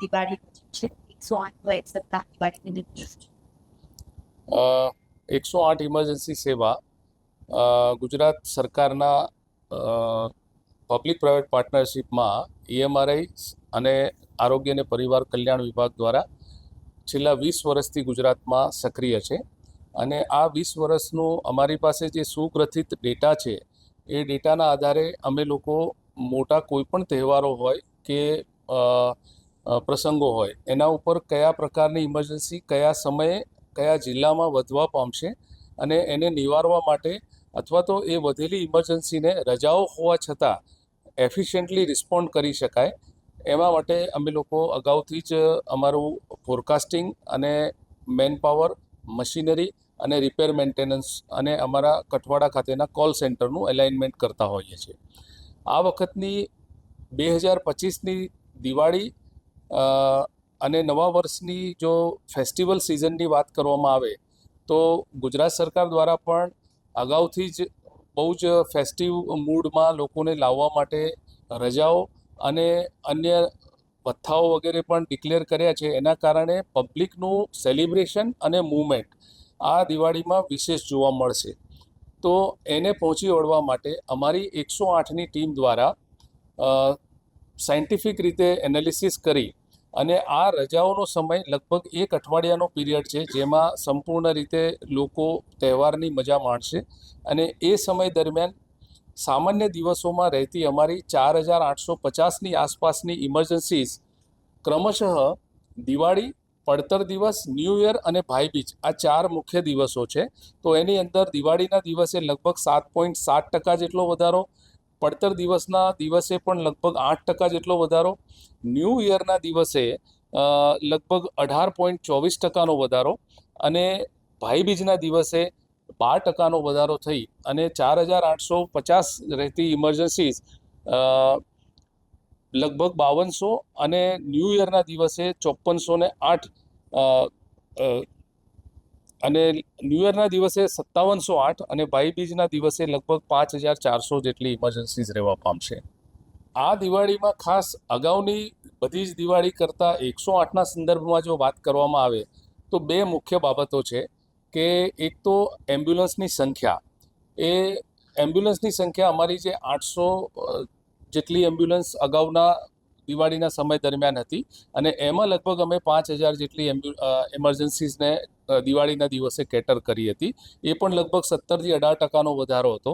એકસો આઠ એકસો આઠ ઇમરજન્સી સેવા ગુજરાત સરકારના પબ્લિક પ્રાઇવેટ પાર્ટનરશિપમાં ઈએમઆરઆઈ અને આરોગ્ય અને પરિવાર કલ્યાણ વિભાગ દ્વારા છેલ્લા વીસ વર્ષથી ગુજરાતમાં સક્રિય છે. અને આ વીસ વર્ષનું અમારી પાસે જે સુગ્રથિત ડેટા છે, એ ડેટાના આધારે અમે લોકો મોટા કોઈ પણ તહેવારો હોય કે પ્રસંગો હોય. એના ઉપર કયા પ્રકારની ઇમરજન્સી કયા સમયે, કયા જિલ્લામાં વધવા પામશે અને એને નિવારવા માટે અથવા તો એ વધેલી ઇમરજન્સીને રજાઓ હોવા છતાં એફિશિયન્ટલી રિસ્પોન્ડ કરી શકાય. એમાં માટે અમે લોકો અગાઉથી જ અમારું ફોરકાસ્ટિંગ અને મેનપાવર મશીનરી અને રિપેર મેન્ટેનન્સ અને અમારા કઠવાડા ખાતેના કોલ સેન્ટરનું એલાઇનમેન્ટ કરતા હોઈએ છીએ. આ વખતની બે હજાર પચીસની દિવાળી અને નવા વર્ષની જો ફેસ્ટિવલ સિઝનની વાત કરવામાં આવે, તો ગુજરાત સરકાર દ્વારા પણ અગાઉથી જ બહુ જ ફેસ્ટિવ મૂડમાં લોકોને લાવવા માટે રજાઓ અને અન્ય ભથ્થાઓ વગેરે પણ ડિક્લેર કર્યા છે. એના કારણે પબ્લિકનું સેલિબ્રેશન અને મૂવમેન્ટ આ દિવાળીમાં વિશેષ જોવા મળશે. તો એને પહોંચી વળવા માટે અમારી એકસો આઠની ટીમ દ્વારા સાયન્ટિફિક રીતે એનાલિસિસ કરી અને આ રજાઓનો સમય લગભગ એક અઠવાડિયાનો પીરિયડ છે, જેમાં સંપૂર્ણ રીતે લોકો તહેવારની મજા માણશે અને એ સમય દરમિયાન સામાન્ય દિવસોમાં રહેતી અમારી ચાર હજાર આઠસો પચાસની આસપાસની ઇમરજન્સીઝ ક્રમશઃ દિવાળી, પડતર દિવસ ન્યૂ યર અને ભાઈબીજ આ ચાર મુખ્ય દિવસો છે. તો એની અંદર દિવાળીના દિવસે લગભગ સાત પોઈન્ટ સાત ટકા જેટલો વધારો પડતર દિવસના દિવસે પણ લગભગ આઠ ટકા જેટલો વધારો. ન્યૂ યરના દિવસે લગભગ અઢાર પોઈન્ટ ચોવીસ ટકાનો વધારો અને ભાઈબીજના દિવસે બાર ટકાનો વધારો થઈ અને ચાર હજાર આઠસો પચાસ રહેતી ઇમરજન્સીઝ લગભગ બાવનસો અને ન્યૂ યરના દિવસે ચોપનસો ને આઠ અને ન્યૂ યરના દિવસે સત્તાવનસો આઠ અને ભાઈબીજના દિવસે લગભગ પાંચ હજાર ચારસો જેટલી ઇમરજન્સીઝ રહેવા પામશે. આ દિવાળીમાં ખાસ અગાઉની બધી જ દિવાળી કરતાં એકસો આઠના સંદર્ભમાં જો વાત કરવામાં આવે, તો બે મુખ્ય બાબતો છે કે એક તો એમ્બ્યુલન્સની સંખ્યા. એ એમ્બ્યુલન્સની સંખ્યા અમારી જે આઠસો જેટલી એમ્બ્યુલન્સ અગાઉના દિવાળીના સમય દરમિયાન હતી અને એમાં લગભગ અમે પાંચ હજાર જેટલી એમ્બ્યુ એમરજન્સીસને દિવાળીના દિવસે કેટર કરી હતી. એ પણ લગભગ સત્તરથી અઢાર ટકાનો વધારો હતો.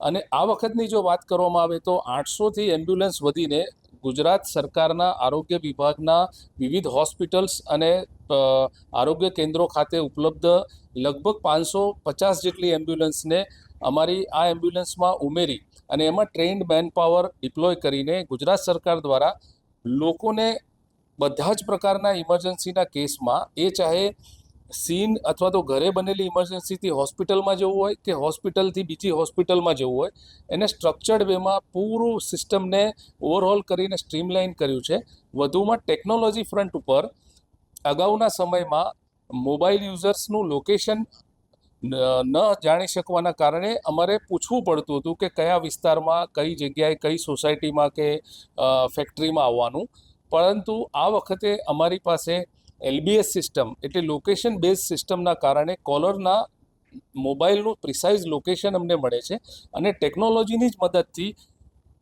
અને આ વખતની જો વાત કરવામાં આવે તો આઠસોથી એમ્બ્યુલન્સ વધીને ગુજરાત સરકારના આરોગ્ય વિભાગના વિવિધ હોસ્પિટલ્સ અને આરોગ્ય કેન્દ્રો ખાતે ઉપલબ્ધ લગભગ પાંચસો પચાસ જેટલી એમ્બ્યુલન્સને અમારી આ એમ્બ્યુલન્સમાં ઉમેરી અને એમાં ટ્રેન્ડ મેન પાવર ડિપ્લોય કરીને ગુજરાત સરકાર દ્વારા લોકોને બધા જ પ્રકારના ઇમરજન્સીના કેસમાં એ ચાહે સીન અથવા તો ઘરે બનેલી ઇમરજન્સીથી હોસ્પિટલમાં જવું હોય કે હોસ્પિટલથી બીજી હોસ્પિટલમાં જવું હોય, એને સ્ટ્રક્ચર્ડ વેમાં પૂરું સિસ્ટમને ઓવરહોલ કરીને સ્ટ્રીમલાઇન કર્યું છે. વધુમાં ટેકનોલોજી ફ્રન્ટ ઉપર અગાઉના સમયમાં મોબાઈલ યુઝર્સનું લોકેશન ન જાણી શકવાના કારણે અમારે પૂછવું પડતું હતું કે કયા વિસ્તારમાં, કઈ જગ્યાએ, કઈ સોસાયટીમાં કે ફેક્ટરીમાં આવવાનું. પરંતુ આ વખતે અમારી પાસે એલબીએસ સિસ્ટમ એટલે લોકેશન બેઝ સિસ્ટમના કારણે કોલરના મોબાઈલનું પ્રિસાઇઝ લોકેશન અમને મળે છે અને ટેકનોલોજીની જ મદદથી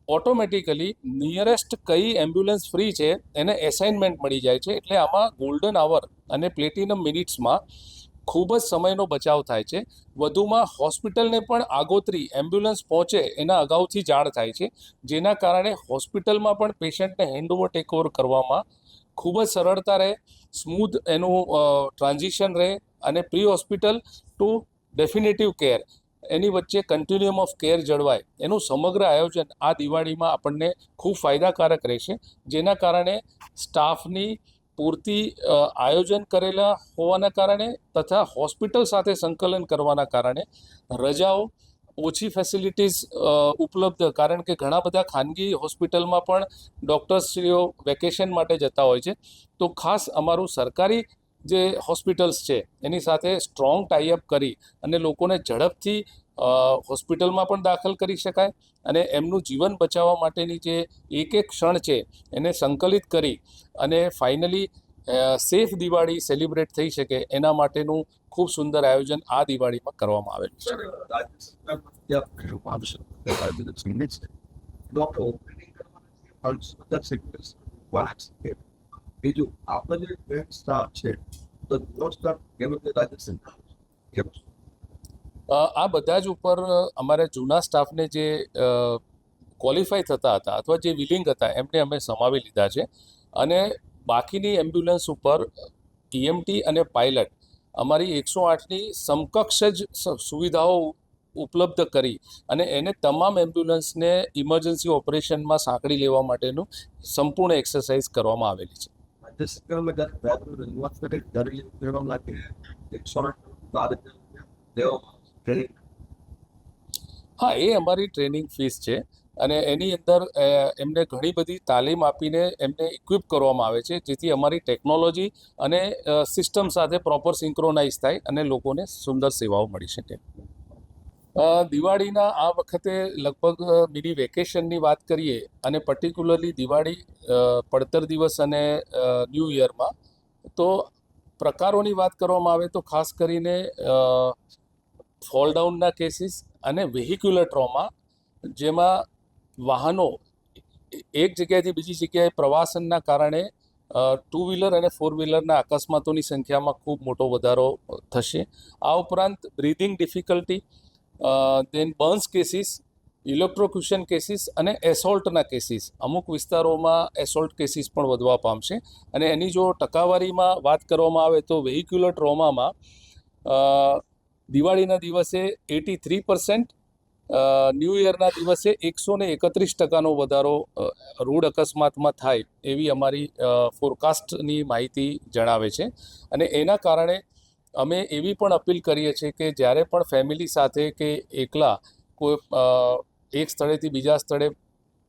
ઓટોમેટિકલી નિયરેસ્ટ કઈ એમ્બ્યુલન્સ ફ્રી છે એને એસાઇનમેન્ટ મળી જાય છે એટલે આમાં ગોલ્ડન આવર અને પ્લેટિનમ મિનિટ્સમાં ખૂબ જ સમયનો બચાવ થાય છે. વધુમાં હોસ્પિટલને પણ આગોતરી એમ્બ્યુલન્સ પહોંચે એના અગાઉથી જાણ થાય છે. જેના કારણે હોસ્પિટલમાં પણ પેશન્ટને હેન્ડઓવર ટેકઓવર કરવામાં ખૂબ જ સરળતા રહે સ્મૂથ એનું ટ્રાન્ઝિશન રહે અને pre hospital to definitive care એની વચ્ચે કન્ટિન્યુઅમ ઓફ કેર જળવાય. એનું સમગ્ર આયોજન આ દિવાળીમાં આપણને ખૂબ ફાયદાકારક રહેશે. જેના કારણે સ્ટાફની પૂરતી આયોજન કરેલા હોવાના કારણે તથા હોસ્પિટલ સાથે સંકલન કરવાના કારણે રજાઓ ઓછી ફેસિલિટીઝ ઉપલબ્ધ. કારણ કે ઘણા બધા ખાનગી હોસ્પિટલમાં પણ ડૉક્ટર્સશ્રીઓ વેકેશન માટે જતા હોય છે. તો ખાસ અમારું સરકારી જે હોસ્પિટલ્સ છે, એની સાથે સ્ટ્રોંગ ટાઈઅપ કરી અને લોકોને ઝડપથી હોસ્પિટલમાં પણ દાખલ કરી શકાય અને એમનું જીવન બચાવવા માટેની જે એક એક ક્ષણ છે, એને સંકલિત કરી અને ફાઇનલી સેફ દિવાળી સેલિબ્રેટ થઈ શકે એના માટેનું ખૂબ સુંદર આયોજન આ દિવાળીમાં કરવામાં આવેલું છે. બીજું આપણે જે સ્ટાફ છે આ બધા જ ઉપર અમારે જૂના સ્ટાફને જે ક્વોલિફાય થતા હતા અથવા જે વિલિંગ હતા, એમને અમે સમાવી લીધા છે. અને બાકીની એમ્બ્યુલન્સ ઉપર ટીએમટી અને પાયલટ અમારી એકસો આઠની સમકક્ષ જ સ- સુવિધાઓ ઉપલબ્ધ કરી અને એને તમામ એમ્બ્યુલન્સને ઇમરજન્સી ઓપરેશનમાં સાંકળી લેવા માટેનું સંપૂર્ણ એક્સરસાઇઝ કરવામાં આવેલી છે. હા એ અમારી ટ્રેનિંગ ફીસ છે. અને એની અંદર એમને ઘણી બધી તાલીમ આપીને એમને ઇક્વિપ કરવામાં આવે છે, જેથી અમારી ટેકનોલોજી અને સિસ્ટમ સાથે પ્રોપર સિંક્રોનાઇઝ થાય અને લોકોને સુંદર સેવાઓ મળી શકે. દિવાળીના આ વખતે લગભગ મિની વેકેશનની વાત કરીએ અને પર્ટિક્યુલરલી દિવાળી પડતર દિવસ અને ન્યૂ યરમાં તો પ્રકારોની વાત કરવામાં આવે તો ખાસ કરીને ફોલ ડાઉનના કેસીસ અને વેહિક્યુલર ટ્રોમા જેમાં વાહનો એક જગ્યાએથી બીજી જગ્યાએ પ્રવાસનના કારણે ટુ વ્હીલર અને ફોર વ્હીલરના અકસ્માતોની સંખ્યામાં ખૂબ મોટો વધારો થશે. આ ઉપરાંત breathing difficulty then burns cases electrocution cases અને એસોલ્ટના કેસીસ અમુક વિસ્તારોમાં એસોલ્ટ કેસીસ પણ વધવા પામશે. અને એની જો ટકાવારીમાં વાત કરવામાં આવે તો વેહિક્યુલર ટ્રોમામાં દિવાળીના દિવસે એટી થ્રી પર્સન્ટ ન્યૂ યરના દિવસે એકસો ને એકત્રીસ ટકાનો વધારો રૂડ અકસ્માતમાં થાય એવી અમારી ફોરકાસ્ટની માહિતી જણાવે છે. અને એના કારણે અમે એવી પણ અપીલ કરીએ છીએ કે જ્યારે પણ ફેમિલી સાથે કે એકલા કોઈ એક સ્થળેથી બીજા સ્થળે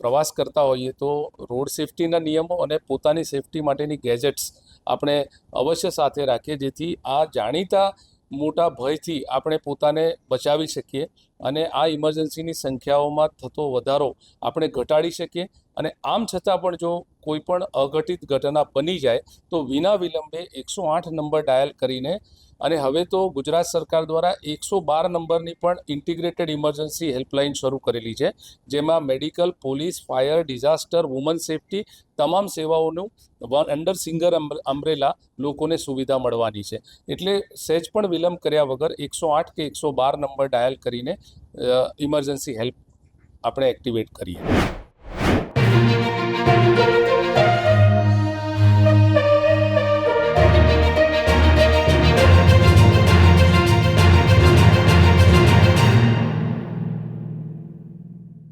પ્રવાસ કરતા હોઈએ તો રોડ સેફટીના નિયમો અને પોતાની સેફટી માટેની ગેજેટ્સ આપણે અવશ્ય સાથે રાખીએ, જેથી આ જાણીતા મોટા ભયથી આપણે પોતાને બચાવી શકીએ અને આ ઇમરજન્સીની સંખ્યાઓમાં થતો વધારો આપણે ઘટાડી શકીએ અને આમ છતાં પણ જો કોઈ પણ અઘટિત ઘટના બની જાય, તો વિના વિલંબે એકસો આઠ નંબર ડાયલ કરીને અને હવે તો ગુજરાત સરકાર દ્વારા એકસો બાર નંબરની પણ ઇન્ટિગ્રેટેડ ઇમરજન્સી હેલ્પલાઇન શરૂ કરેલી છે, જેમાં medical, police, fire, disaster, woman safety તમામ સેવાઓનું વન અંડર સિંગર અમ્બ્રેલા લોકોને સુવિધા મળવાની છે. એટલે સહેજ પણ વિલંબ કર્યા વગર એકસો આઠ કે એકસો બાર નંબર ડાયલ કરીને ઇમરજન્સી હેલ્પ આપણે એક્ટિવેટ કરીએ.